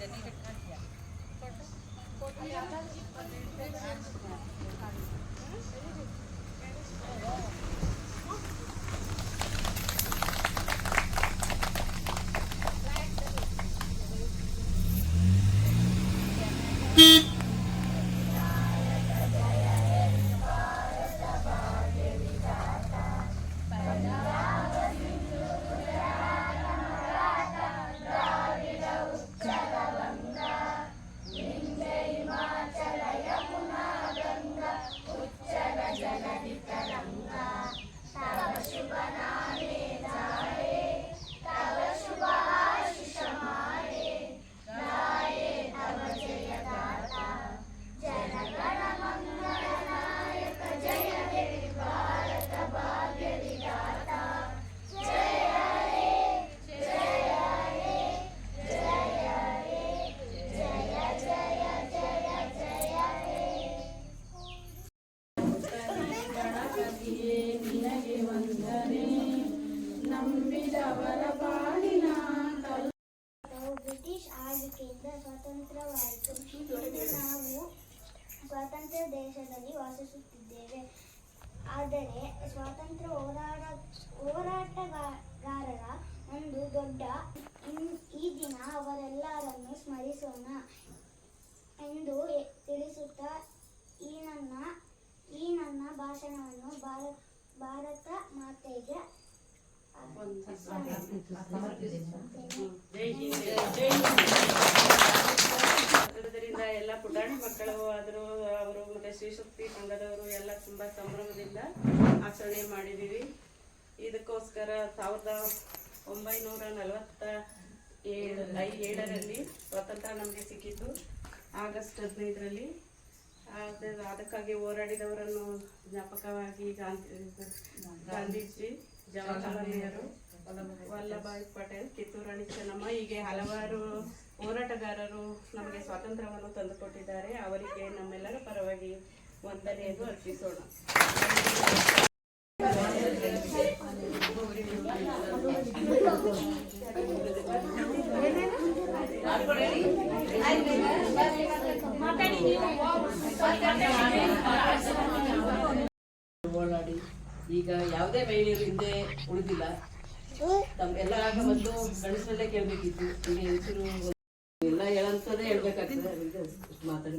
ನಾವು ಆಳ್ವಿಕೆಯಿಂದ ಸ್ವತಂತ್ರವಾಯಿತು. ಇಂದು ನಾವು ಸ್ವಾತಂತ್ರ್ಯ ದೇಶದಲ್ಲಿ ವಾಸಿಸುತ್ತಿದ್ದೇವೆ. ಆದರೆ ಸ್ವಾತಂತ್ರ್ಯ ಹೋರಾಟ, ಹೋರಾಟಗಾರರ ಒಂದು ದೊಡ್ಡ ಈ ದಿನ ಅವರೆಲ್ಲರನ್ನು ಸ್ಮರಿಸೋಣ ಎಂದು ತಿಳಿಸುತ್ತಾ ಈ ನನ್ನ ಈ ನನ್ನ ಭಾಷಣವನ್ನು ಭಾರತ ಭಾರತ ಮಾತೆಗೆ ಅದರಿಂದ ಎಲ್ಲ ಪುಟಾಣಿ ಮಕ್ಕಳು ಆದರೂ ಅವರು ಮತ್ತೆ ಶ್ರೀಶಕ್ತಿ ಸಂಘದವರು ಎಲ್ಲ ತುಂಬಾ ಸಂಭ್ರಮದಿಂದ ಆಚರಣೆ ಮಾಡಿದ್ದೀವಿ. ಇದಕ್ಕೋಸ್ಕರ ಸಾವಿರದ ಒಂಬೈನೂರ ನಲವತ್ತ ಏಳರಲ್ಲಿ ಸ್ವತಂತ್ರ ನಮಗೆ ಸಿಕ್ಕಿದ್ದು ಆಗಸ್ಟ್ ಹದಿನೈದರಲ್ಲಿ. ಅದ- ಅದಕ್ಕಾಗಿ ಹೋರಾಡಿದವರನ್ನು ಜ್ಞಾಪಕವಾಗಿ ಗಾಂಧಿ, ಗಾಂಧೀಜಿ, ಜವಾಹರಲಾಲ್ ನೆಹರು ವಲ್ಲಭಾಯ್ ಪಟೇಲ್ ಕಿತ್ತೂರು ರಾಣಿ ಚೆನ್ನಮ್ಮ ಹೀಗೆ ಹಲವಾರು ಹೋರಾಟಗಾರರು ನಮಗೆ ಸ್ವಾತಂತ್ರ್ಯವನ್ನು ತಂದುಕೊಟ್ಟಿದ್ದಾರೆ. ಅವರಿಗೆ ನಮ್ಮೆಲ್ಲರ ಪರವಾಗಿ ವಂದನೆಯನ್ನು ಅರ್ಪಿಸೋಣ. ಹೋರಾಡಿ ಈಗ ಯಾವುದೇ ಮಹಿಳೆಯರು ಹಿಂದೆ ಉಳಿದಿಲ್ಲ. ತಮ್ಮೆಲ್ಲ ಆಗ ಮೊದಲು ಗಂಡಸರಲ್ಲೇ ಕೇಳಬೇಕಿತ್ತು. ಈಗ ಹೆಸರು ಎಲ್ಲ ಹೇಳಂತದೇ ಹೇಳ್ಬೇಕಾಗ್ತದೆ. ಮಾತಾಡಿ.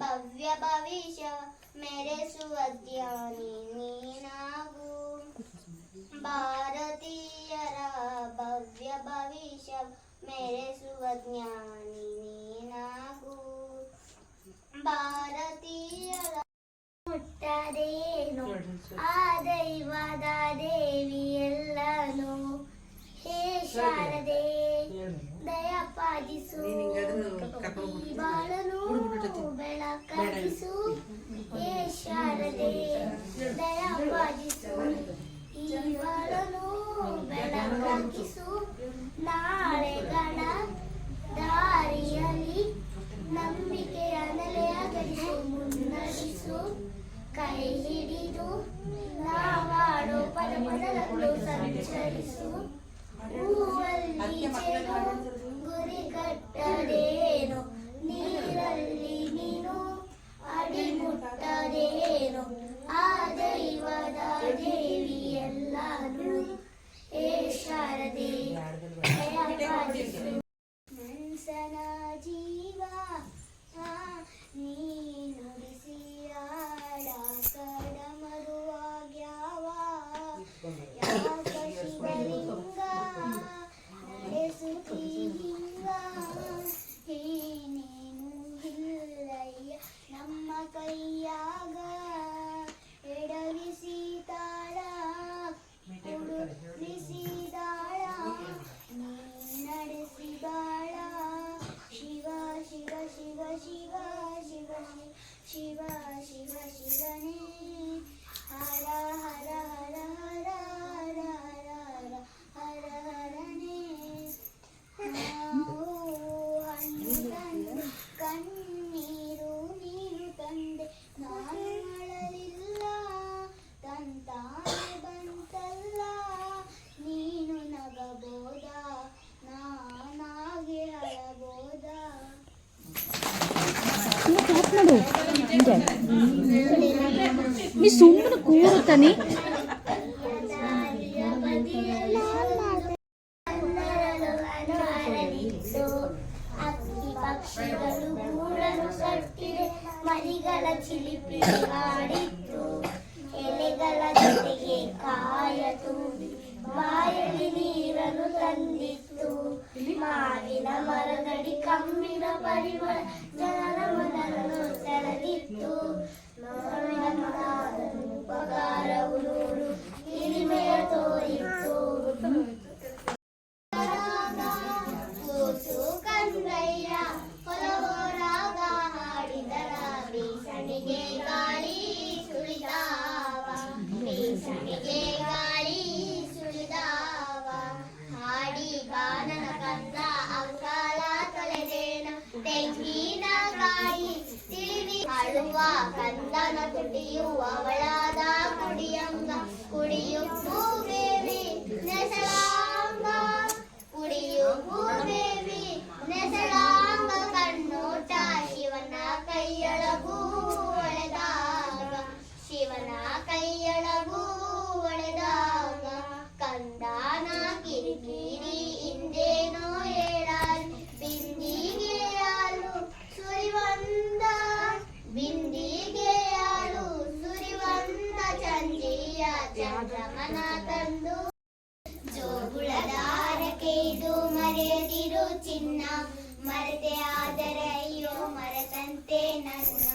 ಭವ್ಯ ಭವಿಷ್ಯ ಮೆರೆಸುವ ಜ್ಞಾನಿ ನೀನಾಗು. ಭಾರತೀಯರ ಭವ್ಯ ಭವಿಷ್ಯ ಮೆರೆಸುವ ಜ್ಞಾನಿ ನೀನಾಗು. ಭಾರತೀಯರ ಮುಟ್ಟದೇನು? ಆ ದೈವದ ದೇವಿ ಎಲ್ಲನು? ಹೇ ಶಾರದೆ ದಯ ರಕ್ಷಿಸು ಹೇ ಶಾರದೆ ದಯಪಾಲಿಸು ಇವರನ್ನು ಬೆಳಕಾಗಿಸು ನಾಳೆಗಳ ದಾರಿಯಲ್ಲಿ ನಂಬಿಕೆಯ ನೆಲೆಯ ಗಳಿಸು ಮುನ್ನಡೆಸು ಕೈ ಹಿಡಿದು ನೀರಲ್ಲಿ ಮುಟ್ಟದೇನು ಆ ದೈವದ ದೇವಿ ಶಿವ ಶಿವ ಶಿವ ಶಿವ ಶಿವ ಶಿವನೇ ಹರ ಹರ ಹರ ಹರ మీ సుమ్మున కూరుతని ಮರಿಗಳ ಚಿಲಿಪಿ ಆಡಿತ್ತು ಎಲೆಗಳ ಜೊತೆಗೆ ಕಾಯತು ಬಾಯಲ್ಲಿ ನೀರನ್ನು ತಂದಿತ್ತು ಮಾವಿನ ಮರದಡಿ ಕಮ್ಮಿನ ಪರಿಮಳ ಜನರ ಚಂದ್ರಮನ ತಂದು ಜೋಗುಳದಾರಕ್ಕೆ ಇದು ಮರೆಯದಿರು ಚಿನ್ನ ಮರೆತೆ ಆದರೆ ಅಯ್ಯೋ ಮರೆತಂತೆ ನನ್ನ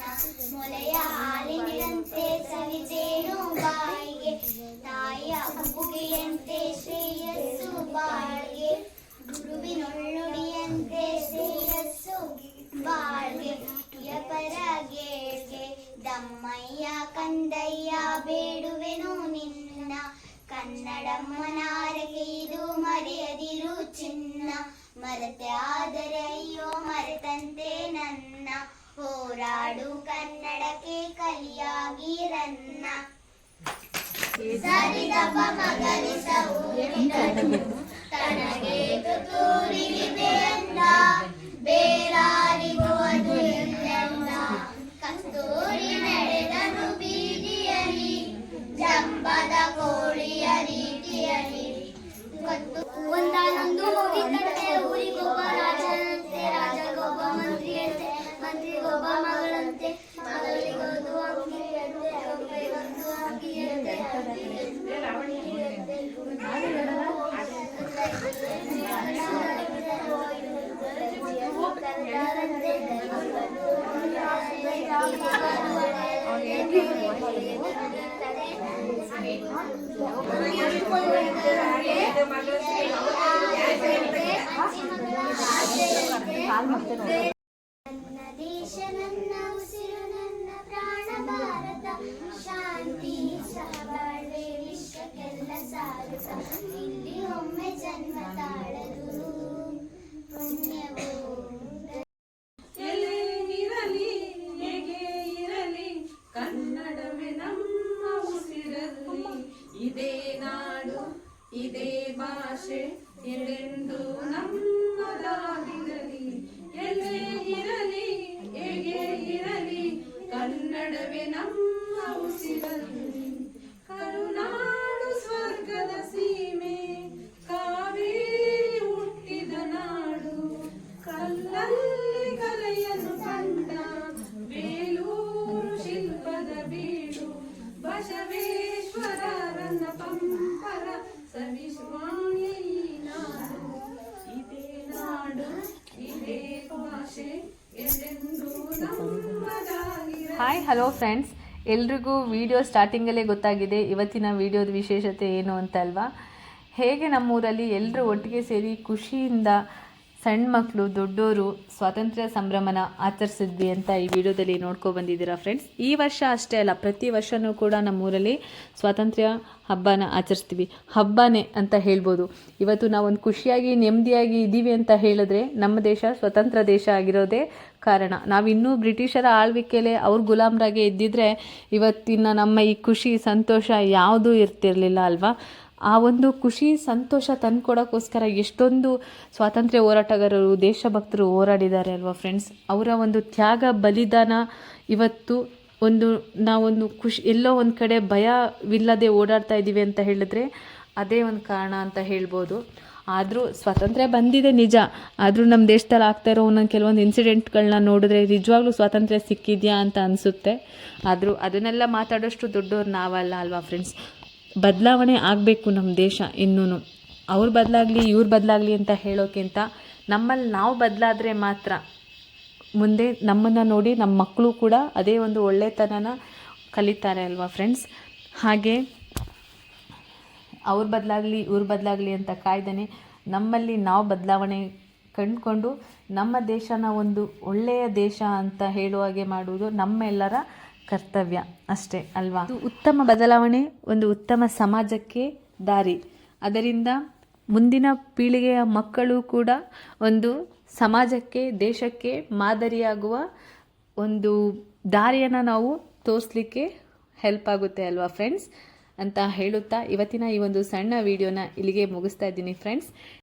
ಮೊಲೆಯ ಹಾಲಿನಂತೆ ಸವಿತೇನು ಬಾಯಿಗೆ ತಾಯಿಯ ಅಪ್ಪುಗೆಯಂತೆ ಶ್ರೇಯಸ್ಸು ಬಾಳ್ಗೆ ಗುರುವಿನೊಳ್ಳುಡಿಯಂತೆ ಕನ್ನಡಮ್ಮನಾರಗೆ ಇದು ಮರೆಯದಿರು ಚಿನ್ನ ಮರೆತೆ ಆದರೆ ಅಯ್ಯೋ ಮರೆತಂತೆ ನನ್ನ ಹೋರಾಡು ಕನ್ನಡಕ್ಕೆ ಕಲಿಯಾಗಿರನ್ನ ಸರಿದಪ ಮಗನಿಸವು ದೇಶ ನನ್ನ ಉಸಿರು ನನ್ನ ಪ್ರಾಣ ಭಾರತ ಶಾಂತಿ ಇಲ್ಲಿ ಒಮ್ಮೆ ಜನ್ಮ ತಾಳಲು ಪುಣ್ಯವೋ ಇದೇ ಭಾಷೆ ಎಲ್ಲೆಂದು ನಮ್ಮದಾಗಿರಲಿ. ಎಲ್ಲೇ ಇರಲಿ, ಹೇಗೆ ಇರಲಿ, ಕನ್ನಡವೇ ನಮ್ಮ ಉಸಿರಲಿ ಕರುನಾಡು ಸ್ವರ್ಗದ ಸೀಮೆ, ಕಾವೇರಿ ಹುಟ್ಟಿದ ನಾಡು. ಕಲ್ಲಲ್ಲಿ ಕಲೆಯನ್ನು ಕಂಡ ಬೇಲೂರು ಶಿಲ್ಪದ ಬೀಡು ಬಸವೇಶ್ವರರನ್ನ ಹಲೋ ಫ್ರೆಂಡ್ಸ್, ಎಲ್ರಿಗೂ ವಿಡಿಯೋ ಸ್ಟಾರ್ಟಿಂಗಲ್ಲೇ ಗೊತ್ತಾಗಿದೆ ಇವತ್ತಿನ ವಿಡಿಯೋದ ವಿಶೇಷತೆ ಏನು ಅಂತ ಅಲ್ವಾ? ಹೇಗೆ ನಮ್ಮೂರಲ್ಲಿ ಎಲ್ಲರೂ ಒಟ್ಟಿಗೆ ಸೇರಿ ಖುಷಿಯಿಂದ ಸಣ್ಣ ಮಕ್ಕಳು ದೊಡ್ಡೋರು ಸ್ವಾತಂತ್ರ್ಯ ಸಂಭ್ರಮನ ಆಚರಿಸಿದ್ವಿ ಅಂತ ಈ ವಿಡಿಯೋದಲ್ಲಿ ನೋಡ್ಕೊ ಬಂದಿದ್ದೀರಾ ಫ್ರೆಂಡ್ಸ್ ಈ ವರ್ಷ ಅಷ್ಟೇ ಅಲ್ಲ, ಪ್ರತಿ ವರ್ಷವೂ ಕೂಡ ನಮ್ಮೂರಲ್ಲಿ ಸ್ವಾತಂತ್ರ್ಯ ಹಬ್ಬನ ಆಚರಿಸ್ತೀವಿ. ಹಬ್ಬನೇ ಅಂತ ಹೇಳ್ಬೋದು. ಇವತ್ತು ನಾವೊಂದು ಖುಷಿಯಾಗಿ, ನೆಮ್ಮದಿಯಾಗಿ ಇದ್ದೀವಿ ಅಂತ ಹೇಳಿದ್ರೆ ನಮ್ಮ ದೇಶ ಸ್ವತಂತ್ರ ದೇಶ ಆಗಿರೋದೇ ಕಾರಣ. ನಾವಿನ್ನೂ ಬ್ರಿಟಿಷರ ಆಳ್ವಿಕೆಲೆ ಅವ್ರ ಗುಲಾಮರಾಗೆ ಇದ್ದಿದ್ರೆ ಇವತ್ತಿನ ನಮ್ಮ ಈ ಖುಷಿ, ಸಂತೋಷ ಯಾವುದೂ ಇರ್ತಿರ್ಲಿಲ್ಲ ಅಲ್ವಾ? ಆ ಒಂದು ಖುಷಿ, ಸಂತೋಷ ತಂದ್ಕೊಡೋಕ್ಕೋಸ್ಕರ ಎಷ್ಟೊಂದು ಸ್ವಾತಂತ್ರ್ಯ ಹೋರಾಟಗಾರರು, ದೇಶಭಕ್ತರು ಹೋರಾಡಿದ್ದಾರೆ ಅಲ್ವಾ ಫ್ರೆಂಡ್ಸ್ ಅವರ ಒಂದು ತ್ಯಾಗ, ಬಲಿದಾನ ಇವತ್ತು ಒಂದು, ನಾವೊಂದು ಖುಷಿ, ಎಲ್ಲೋ ಒಂದು ಕಡೆ ಭಯವಿಲ್ಲದೆ ಓಡಾಡ್ತಾ ಇದ್ದೀವಿ ಅಂತ ಹೇಳಿದ್ರೆ ಅದೇ ಒಂದು ಕಾರಣ ಅಂತ ಹೇಳ್ಬೋದು. ಆದರೂ ಸ್ವಾತಂತ್ರ್ಯ ಬಂದಿದೆ ನಿಜ. ಆದರೂ ನಮ್ಮ ದೇಶದಲ್ಲಿ ಆಗ್ತಾ ಇರೋ ಒಂದೊಂದು ಕೆಲವೊಂದು ಇನ್ಸಿಡೆಂಟ್ಗಳನ್ನ ನೋಡಿದ್ರೆ ನಿಜವಾಗ್ಲೂ ಸ್ವಾತಂತ್ರ್ಯ ಸಿಕ್ಕಿದೆಯಾ ಅಂತ ಅನಿಸುತ್ತೆ. ಆದರೂ ಅದನ್ನೆಲ್ಲ ಮಾತಾಡೋಷ್ಟು ದೊಡ್ಡವ್ರು ನಾವಲ್ಲ ಅಲ್ವಾ ಫ್ರೆಂಡ್ಸ್ ಬದಲಾವಣೆ ಆಗಬೇಕು ನಮ್ಮ ದೇಶ ಇನ್ನೂ ಅವ್ರು ಬದಲಾಗಲಿ, ಇವ್ರು ಬದಲಾಗಲಿ ಅಂತ ಹೇಳೋಕ್ಕಿಂತ ನಮ್ಮಲ್ಲಿ ನಾವು ಬದಲಾದರೆ ಮಾತ್ರ. ಮುಂದೆ ನಮ್ಮನ್ನು ನೋಡಿ ನಮ್ಮ ಮಕ್ಕಳು ಕೂಡ ಅದೇ ಒಂದು ಒಳ್ಳೆತನನ ಕಲಿತಾರೆ ಅಲ್ವಾ ಫ್ರೆಂಡ್ಸ್? ಹಾಗೆ ಅವ್ರು ಬದಲಾಗಲಿ, ಇವ್ರು ಬದಲಾಗಲಿ ಅಂತ ಕಾಯ್ದೇ ನಮ್ಮಲ್ಲಿ ನಾವು ಬದಲಾವಣೆ ಕಂಡುಕೊಂಡು ನಮ್ಮ ದೇಶನ ಒಂದು ಒಳ್ಳೆಯ ದೇಶ ಅಂತ ಹೇಳುವ ಹಾಗೆ ಮಾಡುವುದು ನಮ್ಮೆಲ್ಲರ ಕರ್ತವ್ಯ ಅಷ್ಟೇ, ಅಲ್ವಾ? ಉತ್ತಮ ಬದಲಾವಣೆ, ಒಂದು ಉತ್ತಮ ಸಮಾಜಕ್ಕೆ ದಾರಿ. ಅದರಿಂದ ಮುಂದಿನ ಪೀಳಿಗೆಯ ಮಕ್ಕಳು ಕೂಡ ಒಂದು ಸಮಾಜಕ್ಕೆ, ದೇಶಕ್ಕೆ ಮಾದರಿಯಾಗುವ ಒಂದು ದಾರಿಯನ್ನು ನಾವು ತೋರಿಸ್ಲಿಕ್ಕೆ ಹೆಲ್ಪ್ ಆಗುತ್ತೆ ಅಲ್ವಾ ಫ್ರೆಂಡ್ಸ್ ಅಂತ ಹೇಳುತ್ತಾ ಇವತ್ತಿನ ಈ ಒಂದು ಸಣ್ಣ ವಿಡಿಯೋನ ಇಲ್ಲಿಗೆ ಮುಗಿಸ್ತಾ ಇದ್ದೀನಿ ಫ್ರೆಂಡ್ಸ್